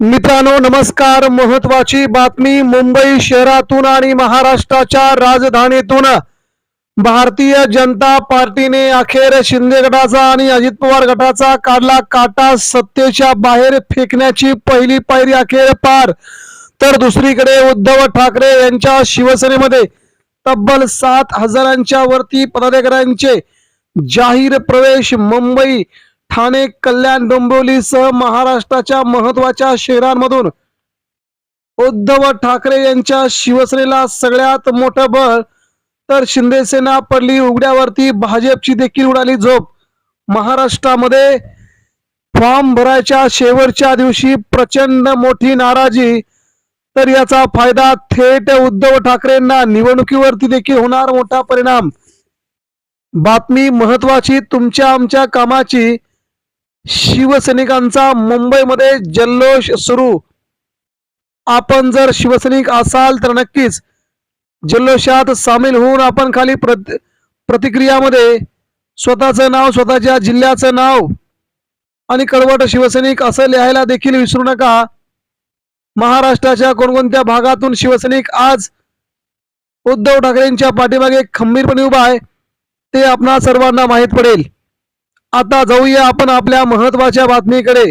मित्रांनो नमस्कार. महत्वाची बातमी मुंबई शहरातून आणि महाराष्ट्राच्या राजधानीतून. भारतीय जनता पार्टीने अखेर शिंदे गटाचा आणि अजित पवार गटाचा काढला काटा. सत्तेच्या बाहेर फेकण्याची पहिली पायरी अखेर पार. तर दुसरीकडे उद्धव ठाकरे यांच्या शिवसेनेमध्ये तब्बल सात हजारांच्या वरती पदाधिकाऱ्यांचे जाहीर प्रवेश. मुंबई ठाणे कल्याण डोंबिवलीसह महाराष्ट्राच्या महत्त्वाच्या शहरांमधून उद्धव ठाकरे यांच्या शिवसेनेला सगळ्यात मोठं बळ. तर शिंदेसेना पडली उघड्यावरती भाजपची देखील उडाली झोप. महाराष्ट्रामध्ये फॉर्म भरायच्या शेवटच्या दिवशी प्रचंड मोठी नाराजी. तर याचा फायदा थेट उद्धव ठाकरेंना निवडणुकीवरती देखील होणार मोठा परिणाम. बातमी महत्वाची तुमच्या आमच्या कामाची. शिवसैनिकांचा मुंबईमध्ये जल्लोष सुरू. आपण जर शिवसैनिक असाल तर नक्कीच जल्लोषात सामील होऊन आपण खाली प्रत प्रतिक्रियामध्ये स्वतःचं नाव स्वतःच्या जिल्ह्याचं नाव आणि कडवट शिवसैनिक असं लिहायला देखील विसरू नका. महाराष्ट्राच्या कोणकोणत्या भागातून शिवसैनिक आज उद्धव ठाकरेंच्या पाठीमागे खंबीरपणे उभा आहे ते आपणा सर्वांना माहीत पडेल. आता जाऊया आपण आपल्या महत्त्वाच्या बातमीकडे.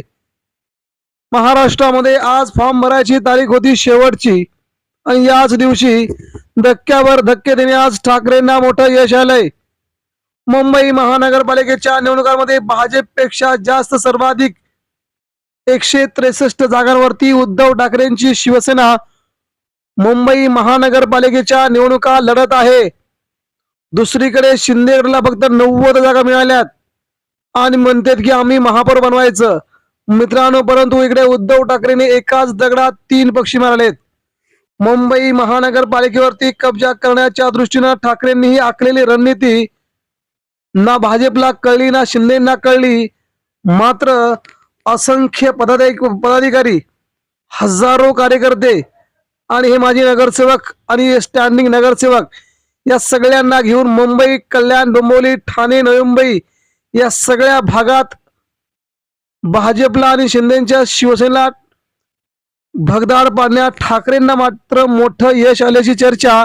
महाराष्ट्रामध्ये आज फॉर्म भरायची तारीख होती शेवटची. आणि याच दिवशी धक्क्यावर धक्के देणे आज ठाकरेंना मोठं यश आलंय. मुंबई महानगरपालिकेच्या निवडणुकांमध्ये भाजपपेक्षा जास्त सर्वाधिक एकशे त्रेसष्ट जागांवरती उद्धव ठाकरेंची शिवसेना मुंबई महानगरपालिकेच्या निवडणुका लढत आहे. दुसरीकडे शिंदेगडला फक्त नव्वद जागा मिळाल्यात. आणि म्हणतात की आम्ही महापौर बनवायचं. मित्रांनो परंतु इकडे उद्धव ठाकरेने एकाच दगडात तीन पक्षी मारलेत. मुंबई महानगरपालिकेवरती कब्जा करण्याच्या दृष्टीनं ठाकरेंनी ही आखलेली रणनीती ना भाजपला कळली ना शिंदेना कळली. मात्र असंख्य पदाधिक पदाधिकारी हजारो कार्यकर्ते आणि हे माजी नगरसेवक आणि स्टँडिंग नगरसेवक या सगळ्यांना घेऊन मुंबई कल्याण डोंबिवली ठाणे नवी मुंबई या सगळ्या भागात भाजपला आणि शिंदेच्या शिवसेनेला भगदाड पाडण्यात ठाकरेंना मात्र मोठं यश आल्याची चर्चा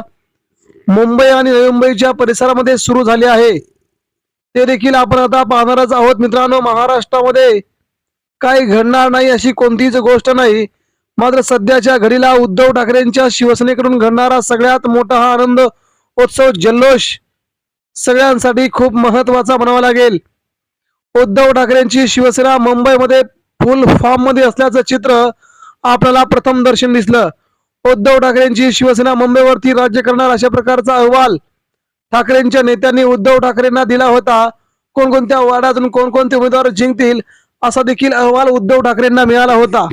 मुंबई आणि नवी मुंबईच्या परिसरामध्ये सुरू झाली आहे. ते देखील आपण आता पाहणारच आहोत. मित्रांनो महाराष्ट्रामध्ये काही घडणार नाही अशी कोणतीच गोष्ट नाही. मात्र सध्याच्या घडीला उद्धव ठाकरेंच्या शिवसेनेकडून घडणारा सगळ्यात मोठा हा आनंद उत्सव जल्लोष सगळ्यांसाठी खूप महत्त्वाचा म्हणावा लागेल. उद्धव ठाकरेंची शिवसेना मुंबईमध्ये फुल फॉर्ममध्ये असल्याचं चित्र आपल्याला प्रथम दर्शन दिसलं. उद्धव ठाकरेंची शिवसेना मुंबईवरती राज्य करणार अशा प्रकारचा अहवाल ठाकरेंच्या नेत्यांनी उद्धव ठाकरेंना दिला होता. कोणकोणत्या वार्डातून कोणकोणते उमेदवार जिंकतील असा देखील अहवाल उद्धव ठाकरेंना मिळाला होता.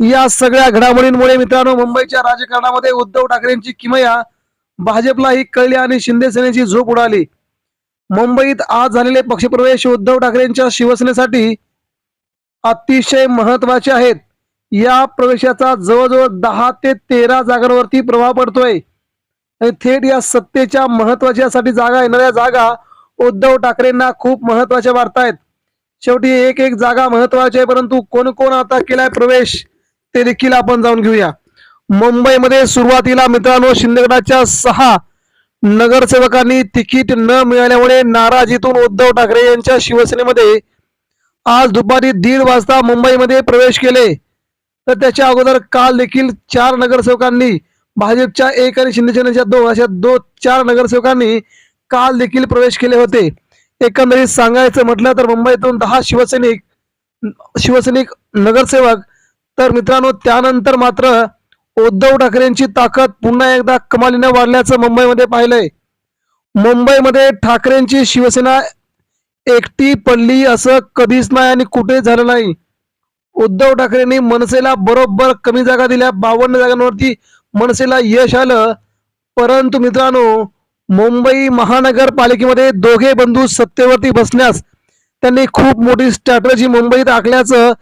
या सगळ्या घडामोडींमुळे मित्रांनो मुंबईच्या राजकारणामध्ये उद्धव ठाकरेंची किमया भाजपलाही कळली आणि शिंदे सेनेची झोप उडाली. मुंबईत आज झालेले पक्षप्रवेश उद्धव ठाकरेंच्या शिवसेनेसाठी अतिशय महत्त्वाचे आहेत. या प्रवेशाचा जवळजवळ दहा ते तेरा जागांवरती प्रभाव पडतोय. आणि थेट या सत्तेच्या महत्वाच्यासाठी जागा येणाऱ्या जागा उद्धव ठाकरेंना खूप महत्त्वाच्या वाटतायत. शेवटी एक एक जागा महत्वाची आहे परंतु कोण कोण आता केलाय प्रवेश ते देखील आपण जाऊन घेऊया. मुंबईमध्ये सुरुवातीला मित्रांनो शिंदेगडाच्या सहा नगरसेवकांनी तिकीट न मिळाल्यामुळे नाराजीतून उद्धव ठाकरे यांच्या शिवसेनेमध्ये आज दुपारी दीड वाजता मुंबईमध्ये प्रवेश केले. तर त्याच्या अगोदर काल देखील चार नगरसेवकांनी भाजपच्या एक आणि शिंदे सेनेच्या दोन अशा दो चार नगरसेवकांनी काल देखील प्रवेश केले होते. एकंदरीत सांगायचं म्हटलं तर मुंबईतून दहा शिवसैनिक शिवसैनिक नगरसेवक तर मित्रांनो त्यानंतर मात्र उद्धव ठाकरेंची ताकद पुन्हा एकदा कमालीने वाढल्याचं मुंबईमध्ये पाहिलंय. मुंबईमध्ये ठाकरेंची शिवसेना एकटी पडली असं कधीच नाही आणि कुठे झालं नाही. उद्धव ठाकरेंनी मनसेला बरोबर कमी जागा दिल्या बावन्न जागांवरती मनसेला यश आलं. परंतु मित्रांनो मुंबई महानगरपालिकेमध्ये दोघे बंधू सत्तेवरती बसण्यास त्यांनी खूप मोठी स्ट्रॅटर्जी मुंबईत आखल्याचं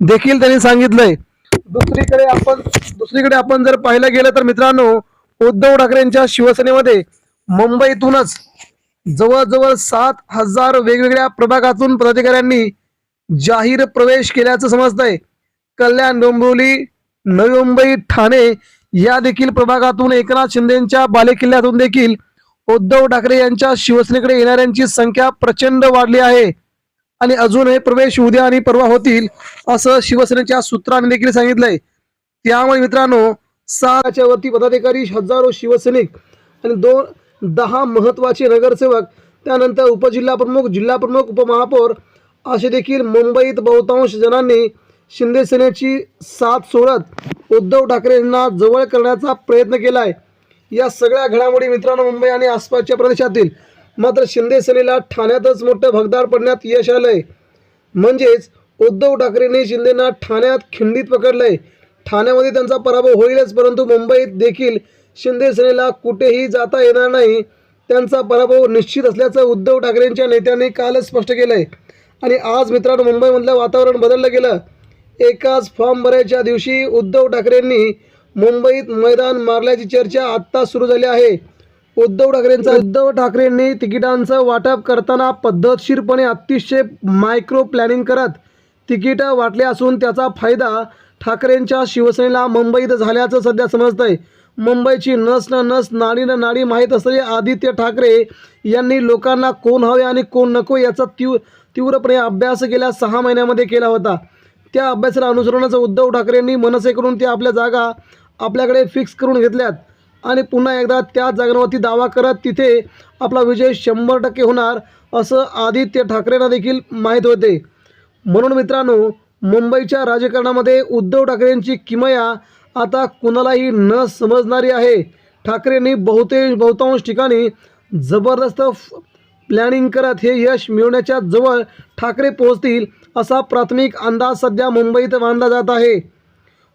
देखील त्यांनी सांगितलंय. दुसरीकडे आपण दुसरीकडे आपण जर पाहायला गेलं तर मित्रांनो उद्धव ठाकरेंच्या शिवसेनेमध्ये मुंबईतूनच जवळजवळ सात हजार वेगवेगळ्या प्रभागातून पदाधिकाऱ्यांनी जाहीर प्रवेश केल्याचं समजतंय. कल्याण डोंबिवली नवी मुंबई ठाणे या देखील प्रभागातून एकनाथ शिंदेच्या बालेकिल्ल्यातून देखील उद्धव ठाकरे यांच्या शिवसेनेकडे येणाऱ्यांची संख्या प्रचंड वाढली आहे. आणि अजून हे प्रवेश उद्या आणि परवा होतील असं शिवसेनेच्या सूत्रांनी देखील सांगितलंय. त्यामुळे मित्रांनो सहाच्या वरती पदाधिकारी हजारो शिवसैनिक आणि दोन दहा महत्त्वाचे नगरसेवक त्यानंतर उपजिल्हा प्रमुख जिल्हा प्रमुख उपमहापौर असे देखील मुंबईत बहुतांश जणांनी शिंदे सेनेची साथ सोडत उद्धव ठाकरे यांना जवळ करण्याचा प्रयत्न केला आहे या सगळ्या घडामोडी मित्रांनो मुंबई आणि आसपासच्या प्रदेशातील मात्र शिंदे सेनेला ठाण्यातच मोठं भगदाड पडण्यात यश आलंय. म्हणजेच उद्धव ठाकरेंनी शिंदेना ठाण्यात खिंडीत पकडलंय. ठाण्यामध्ये त्यांचा पराभव होईलच परंतु मुंबईत देखील शिंदे सेनेला कुठेही जाता येणार नाही. त्यांचा पराभव निश्चित असल्याचं उद्धव ठाकरेंच्या नेत्यांनी कालच स्पष्ट केलंय. आणि आज मित्रांनो मुंबईमधलं वातावरण बदललं गेलं. एकाच फॉर्म भरायच्या दिवशी उद्धव ठाकरेंनी मुंबईत मैदान मारल्याची चर्चा आत्ता सुरू झाली आहे. उद्धव ठाकरेंचा उद्धव ठाकरेंनी तिकिटांचं वाटप करताना पद्धतशीरपणे अतिशय मायक्रो प्लॅनिंग करत तिकीटं वाटले असून त्याचा फायदा ठाकरेंच्या शिवसेनेला मुंबईत झाल्याचं सध्या समजतंय. मुंबईची नस न नस नाडी न नाडी माहीत असलेले आदित्य ठाकरे यांनी लोकांना कोण हवे आणि कोण नको याचा तीव तीव्रपणे अभ्यास गेल्या सहा महिन्यामध्ये केला होता. त्या अभ्यासाला अनुसरणाचं उद्धव ठाकरेंनी मनसेकडून ते आपल्या जागा आपल्याकडे फिक्स करून घेतल्यात. आणि पुन्हा एकदा त्याच जागांवरती दावा करत तिथे आपला विजय शंभर टक्के होणार असं आदित्य ठाकरेंना देखील माहीत होते. म्हणून मित्रांनो मुंबईच्या राजकारणामध्ये उद्धव ठाकरेंची किमया आता कुणालाही न समजणारी आहे. ठाकरेंनी बहुतेक बहुतांश ठिकाणी जबरदस्त प्लॅनिंग करत हे यश मिळवण्याच्या जवळ ठाकरे पोहोचतील असा प्राथमिक अंदाज सध्या मुंबईत बांधला जात आहे.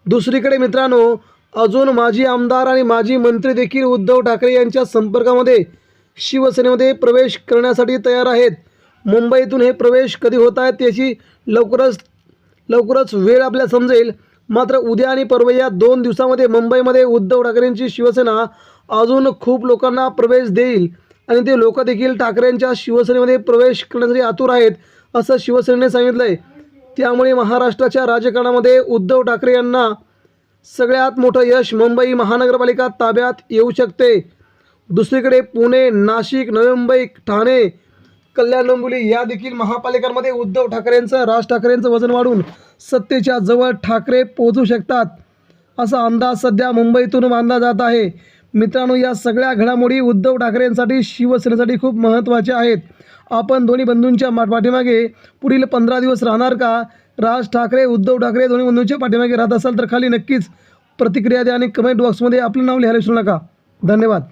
दुसरीकडे मित्रांनो अजून माजी आमदार आणि माजी मंत्री देखील उद्धव ठाकरे यांच्या संपर्कामध्ये शिवसेनेमध्ये प्रवेश करण्यासाठी तयार आहेत. मुंबईतून हे प्रवेश कधी होत आहेत याची लवकरच लवकरच वेळ आपल्याला समजेल. मात्र उद्या आणि परवा या दोन दिवसामध्ये मुंबईमध्ये उद्धव ठाकरेंची शिवसेना अजून खूप लोकांना प्रवेश देईल आणि ते लोक देखील ठाकरेंच्या शिवसेनेमध्ये प्रवेश करण्यासाठी आतुर आहेत असं शिवसेनेने सांगितलं आहे त्यामुळे महाराष्ट्राच्या राजकारणामध्ये उद्धव ठाकरे यांना सगळ्यात मोठं यश मुंबई महानगरपालिका ताब्यात येऊ शकते. दुसरीकडे पुणे नाशिक नवी मुंबई ठाणे कल्याण डोंबिवली या देखील महापालिकांमध्ये उद्धव ठाकरेंचं राज ठाकरेंचं वजन वाढून सत्तेच्या जवळ ठाकरे पोहोचू शकतात. असा अंदाज सध्या मुंबईतून बांधला जात आहे. मित्रांनो या सगळ्या घडामोडी उद्धव ठाकरेंसाठी शिवसेनेसाठी खूप महत्त्वाच्या आहेत. आपण दोन्ही बंधूंच्या पाठीमागे पुढील पंधरा दिवस राहणार का? राज ठाकरे उद्धव ठाकरे दोन्ही बंधूंच्या पाठीमागे राहत असाल तर खाली नक्कीच प्रतिक्रिया द्या आणि कमेंट बॉक्समध्ये आपलं नाव लिहायला विसरू नका. धन्यवाद.